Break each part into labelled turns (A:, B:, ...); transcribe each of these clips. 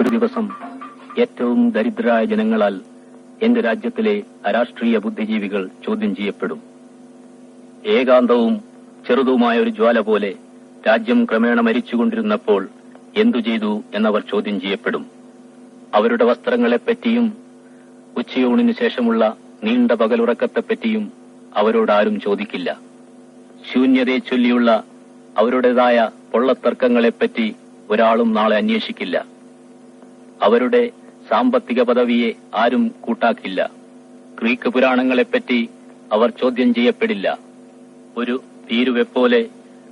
A: ഒരു ദിവസം ഏറ്റവും ദരിദ്രരായ ജനങ്ങളാൽ എന്റെ രാജ്യത്തിലെ അരാഷ്ട്രീയ ബുദ്ധിജീവികൾ ചോദ്യം ചെയ്യപ്പെടും. ഏകാന്തവും ചെറുതുമായ ഒരു ജ്വാല പോലെ രാജ്യം ക്രമേണ മരിച്ചുകൊണ്ടിരുന്നപ്പോൾ എന്തു ചെയ്തു എന്നവർ ചോദ്യം ചെയ്യപ്പെടും. അവരുടെ വസ്ത്രങ്ങളെപ്പറ്റിയും ഉച്ചയൂണിനു ശേഷമുള്ള നീണ്ട പകലുറക്കത്തെപ്പറ്റിയും അവരോട് ആരും ചോദിക്കില്ല. ശൂന്യതയെ ചൊല്ലിയുള്ള അവരുടേതായ പൊള്ളത്തർക്കങ്ങളെപ്പറ്റി ഒരാളും നാളെ അന്വേഷിക്കില്ല. അവരുടെ സാമ്പത്തിക പദവിയെ ആരും കൂട്ടാക്കില്ല. ഗ്രീക്ക് പുരാണങ്ങളെപ്പറ്റി അവർ ചോദ്യം ചെയ്യപ്പെടില്ല. ഒരു തീരുവെപ്പോലെ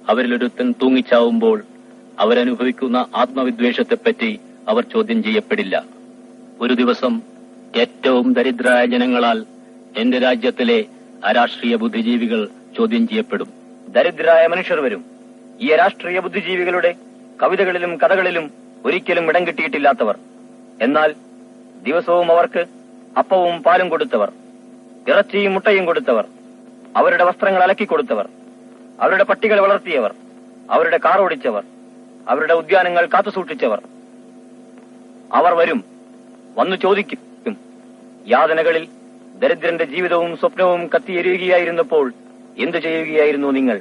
A: അവരിലൊരുത്തൻ തൂങ്ങിച്ചാവുമ്പോൾ അവരനുഭവിക്കുന്ന ആത്മവിദ്വേഷത്തെപ്പറ്റി അവർ ചോദ്യം ചെയ്യപ്പെടില്ല. ഒരു ദിവസം ഏറ്റവും ദരിദ്രരായ ജനങ്ങളാൽ എന്റെ രാജ്യത്തിലെ അരാഷ്ട്രീയ ബുദ്ധിജീവികൾ ചോദ്യം ചെയ്യപ്പെടും.
B: ദരിദ്രരായ മനുഷ്യർ വരും. ഈ രാഷ്ട്രീയ ബുദ്ധിജീവികളുടെ കവിതകളിലും കഥകളിലും ഒരിക്കലും ഇടം കിട്ടിയിട്ടില്ലാത്തവർ. എന്നാൽ ദിവസവും അവർക്ക് അപ്പവും പാലും കൊടുത്തവർ ഇറച്ചിയും മുട്ടയും കൊടുത്തവർ അവരുടെ വസ്ത്രങ്ങൾ അലക്കി കൊടുത്തവർ അവരുടെ പട്ടികൾ വളർത്തിയവർ അവരുടെ കാർ ഓടിച്ചവർ അവരുടെ ഉദ്യാനങ്ങൾ കാത്തുസൂക്ഷിച്ചവർ അവർ വരും വന്നു ചോദിക്കും. യാതനകളിൽ ദരിദ്രന്റെ ജീവിതവും സ്വപ്നവും കത്തിയെരിയുകയായിരുന്നപ്പോൾ എന്തു ചെയ്യുകയായിരുന്നു നിങ്ങൾ?